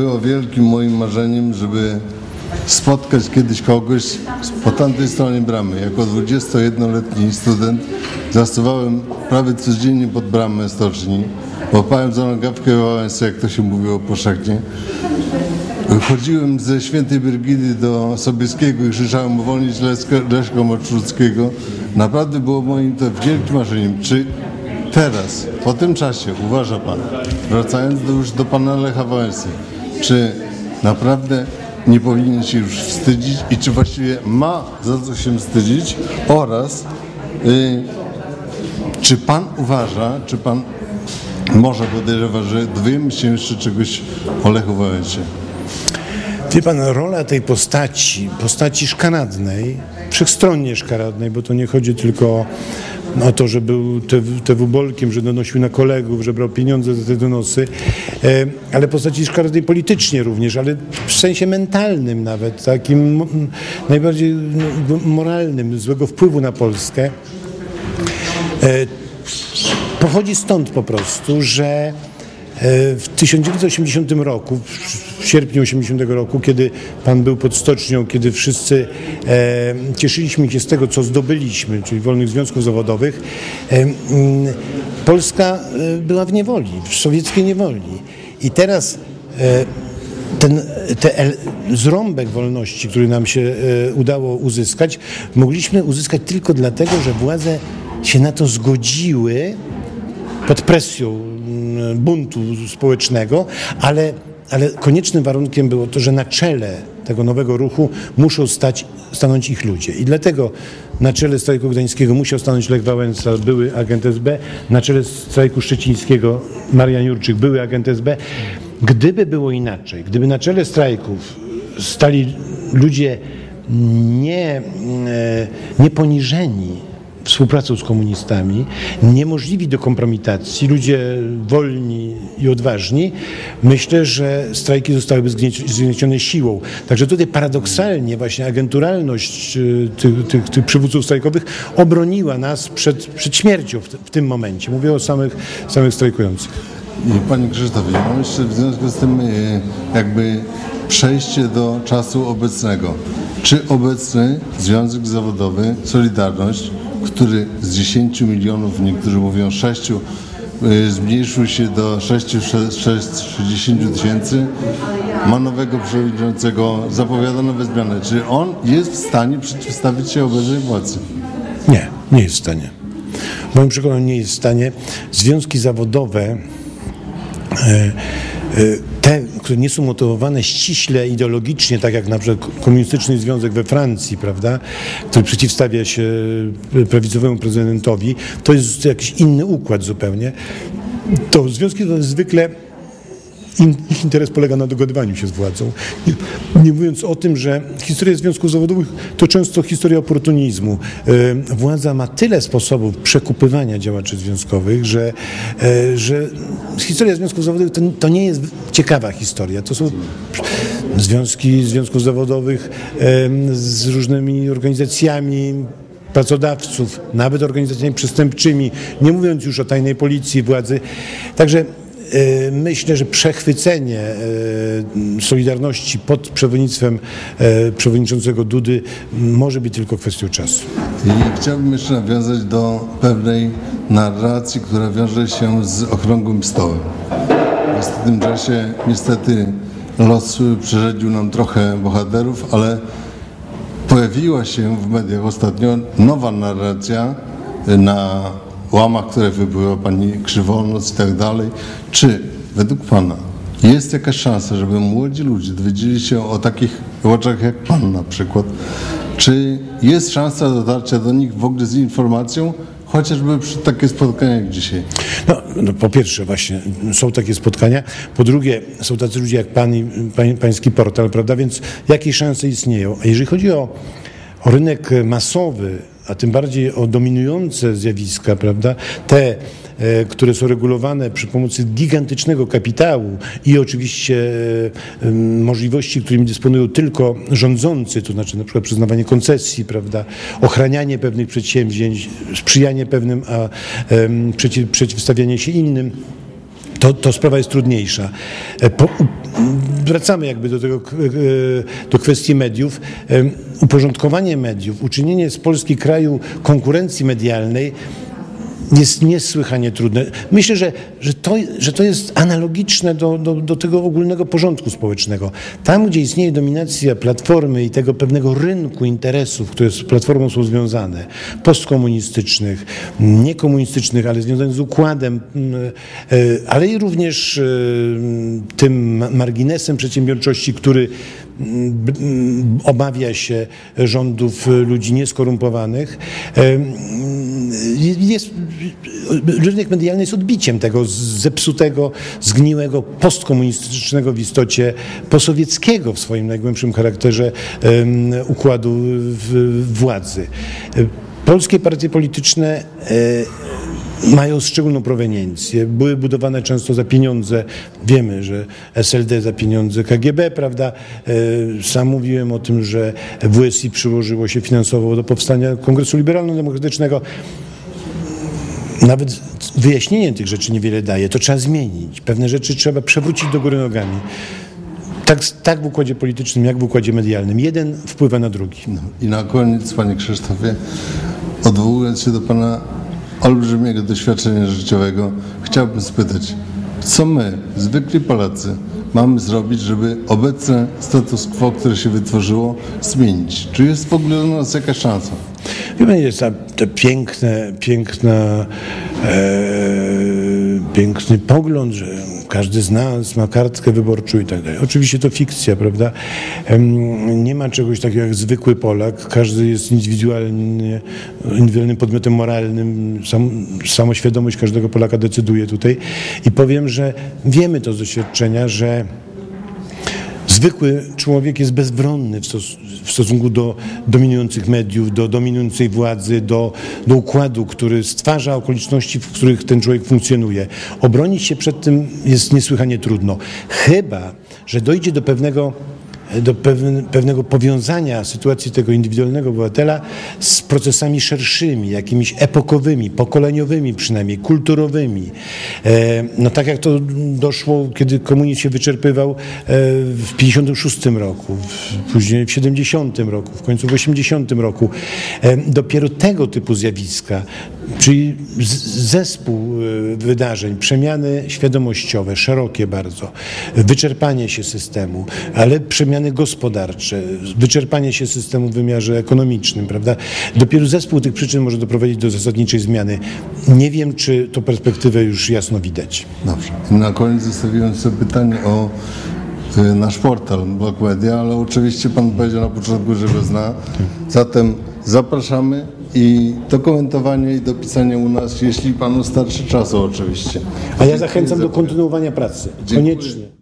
było wielkim moim marzeniem, żeby spotkać kiedyś kogoś po tamtej stronie bramy. Jako 21-letni student zastawałem prawie codziennie pod bramę stoczni. Łapałem za nogawkę Wałęsy, jak to się mówiło powszechnie. Chodziłem ze Świętej Brygidy do Sobieskiego i krzyczałem uwolnić Leszka- Moczruckiego. Naprawdę było moim to wielkim marzeniem. Czy teraz, po tym czasie, uważa Pan, wracając do, już do Pana Lecha Wałęsy, czy naprawdę nie powinien się już wstydzić i czy właściwie ma za co się wstydzić oraz y, czy Pan uważa, czy Pan może podejrzewa, że dowiemy się jeszcze czegoś o Lechu Wałęsie? Wie pan, rola tej postaci, postaci szkaradnej, wszechstronnie szkaradnej, bo to nie chodzi tylko o to, że był te wubolkiem, że donosił na kolegów, że brał pieniądze za te donosy, e, ale postaci szkaradnej politycznie również, ale w sensie mentalnym nawet, takim najbardziej no, moralnym, złego wpływu na Polskę. E, pochodzi stąd po prostu, że w 1980 roku, w sierpniu 80 roku, kiedy pan był pod stocznią, kiedy wszyscy e, cieszyliśmy się z tego, co zdobyliśmy, czyli wolnych związków zawodowych, e, Polska e, była w niewoli, w sowieckiej niewoli. I teraz e, ten te el, zrąbek wolności, który nam się e, udało uzyskać, mogliśmy uzyskać tylko dlatego, że władze się na to zgodziły pod presją buntu społecznego, ale, ale koniecznym warunkiem było to, że na czele tego nowego ruchu muszą stać, stanąć ich ludzie. I dlatego na czele strajku gdańskiego musiał stanąć Lech Wałęsa, były agent SB, na czele strajku szczecińskiego Marian Jurczyk, były agent SB. Gdyby było inaczej, gdyby na czele strajków stali ludzie nie, e, nie poniżeni współpracą z komunistami, niemożliwi do kompromitacji, ludzie wolni i odważni, myślę, że strajki zostałyby zgnieci- zgniecione siłą. Także tutaj paradoksalnie właśnie agenturalność y, tych, tych, tych przywódców strajkowych obroniła nas przed, przed śmiercią w, w tym momencie. Mówię o samych, samych strajkujących. Panie Krzysztofie, mam jeszcze w związku z tym e, jakby przejście do czasu obecnego. Czy obecny Związek Zawodowy Solidarność, który z 10 milionów, niektórzy mówią 6, e, zmniejszył się do 660 tysięcy, ma nowego przewodniczącego, zapowiada nowe zmiany. Czy on jest w stanie przeciwstawić się obecnej władzy? Nie, nie jest w stanie. W moim przekonaniu nie jest w stanie. Związki zawodowe, e, e, te, które nie są motywowane ściśle ideologicznie, tak jak na przykład komunistyczny związek we Francji, prawda, który przeciwstawia się prawicowemu prezydentowi, to jest jakiś inny układ zupełnie. To związki zawodowe zwykle ich interes polega na dogadywaniu się z władzą. Nie, nie mówiąc o tym, że historia związków zawodowych to często historia oportunizmu. E, Władza ma tyle sposobów przekupywania działaczy związkowych, że, e, że historia związków zawodowych to, to nie jest ciekawa historia. To są związki związków zawodowych z różnymi organizacjami, pracodawców, nawet organizacjami przestępczymi, nie mówiąc już o tajnej policji, władzy. Także myślę, że przechwycenie e, Solidarności pod przewodnictwem e, przewodniczącego Dudy może być tylko kwestią czasu. I chciałbym jeszcze nawiązać do pewnej narracji, która wiąże się z okrągłym stołem. W ostatnim czasie niestety los przerzedził nam trochę bohaterów, ale pojawiła się w mediach ostatnio nowa narracja na łamach, które wybyła pani Krzywonoc i tak dalej. Czy według pana jest jakaś szansa, żeby młodzi ludzie dowiedzieli się o takich łoczach jak pan na przykład? Czy jest szansa dotarcia do nich w ogóle z informacją, chociażby przy takie spotkania jak dzisiaj? No, no po pierwsze właśnie są takie spotkania, po drugie są tacy ludzie jak pan i pań, pański portal, prawda, więc jakie szanse istnieją. A jeżeli chodzi o, o rynek masowy, a tym bardziej o dominujące zjawiska, prawda, te, e, które są regulowane przy pomocy gigantycznego kapitału i oczywiście e, możliwości, którymi dysponują tylko rządzący, to znaczy na przykład przyznawanie koncesji, prawda, ochranianie pewnych przedsięwzięć, sprzyjanie pewnym, a przeciwstawianie się innym to, to sprawa jest trudniejsza. E, Po, wracamy jakby do tego, e, do kwestii mediów. E, Uporządkowanie mediów, uczynienie z Polski kraju konkurencji medialnej jest niesłychanie trudne. Myślę, że, że, to, że to jest analogiczne do, do, do tego ogólnego porządku społecznego. Tam, gdzie istnieje dominacja platformy i tego pewnego rynku interesów, które z platformą są związane, postkomunistycznych, niekomunistycznych, ale związanych z układem, mm, e, ale i również e, tym ma- marginesem przedsiębiorczości, który mm, obawia się rządów e, ludzi nieskorumpowanych. Mm, Jest, rynek medialny jest odbiciem tego zepsutego, zgniłego, postkomunistycznego w istocie, posowieckiego w swoim najgłębszym charakterze układu władzy. Polskie partie polityczne e, mają szczególną proweniencję. Były budowane często za pieniądze. Wiemy, że SLD za pieniądze KGB, prawda? E, Sam mówiłem o tym, że WSI przyłożyło się finansowo do powstania Kongresu Liberalno-Demokratycznego. Nawet wyjaśnienie tych rzeczy niewiele daje. To trzeba zmienić. Pewne rzeczy trzeba przewrócić do góry nogami. Tak, tak w układzie politycznym, jak w układzie medialnym. Jeden wpływa na drugi. I na koniec, panie Krzysztofie, odwołując się do pana olbrzymiego doświadczenia życiowego, chciałbym spytać, co my, zwykli Polacy, mamy zrobić, żeby obecny status quo, które się wytworzyło, zmienić? Czy jest w ogóle u nas jakaś szansa? Pan, jest ta, te piękne, piękna, e, piękny pogląd, że każdy z nas ma kartkę wyborczą i tak dalej. Oczywiście to fikcja, prawda? Nie ma czegoś takiego jak zwykły Polak. Każdy jest indywidualnie, indywidualnym podmiotem moralnym. Sam, samoświadomość każdego Polaka decyduje tutaj. I powiem, że wiemy to z doświadczenia, że Zwykły człowiek jest bezbronny w, stos- w stosunku do dominujących mediów, do dominującej władzy, do, do układu, który stwarza okoliczności, w których ten człowiek funkcjonuje. Obronić się przed tym jest niesłychanie trudno. Chyba, że dojdzie do pewnego do pewne- pewnego powiązania sytuacji tego indywidualnego obywatela z procesami szerszymi, jakimiś epokowymi, pokoleniowymi przynajmniej, kulturowymi. E, No tak jak to doszło, kiedy komunizm się wyczerpywał e, w 56 roku, później w 70 roku, w końcu w 80 roku. E, Dopiero tego typu zjawiska, czyli zespół e, wydarzeń, przemiany świadomościowe, szerokie bardzo, wyczerpanie się systemu, ale przemiany gospodarcze, wyczerpanie się systemu w wymiarze ekonomicznym, prawda? Dopiero zespół tych przyczyn może doprowadzić do zasadniczej zmiany. Nie wiem, czy tą perspektywę już jasno widać. Dobrze. Na koniec zostawiłem sobie pytanie o y, nasz portal Blog Media, ale oczywiście pan powiedział na początku, że go zna. Zatem zapraszamy i do komentowania i do pisania u nas, jeśli panu starczy czasu oczywiście. A ja zachęcam do kontynuowania pracy. Dziękuję. Koniecznie.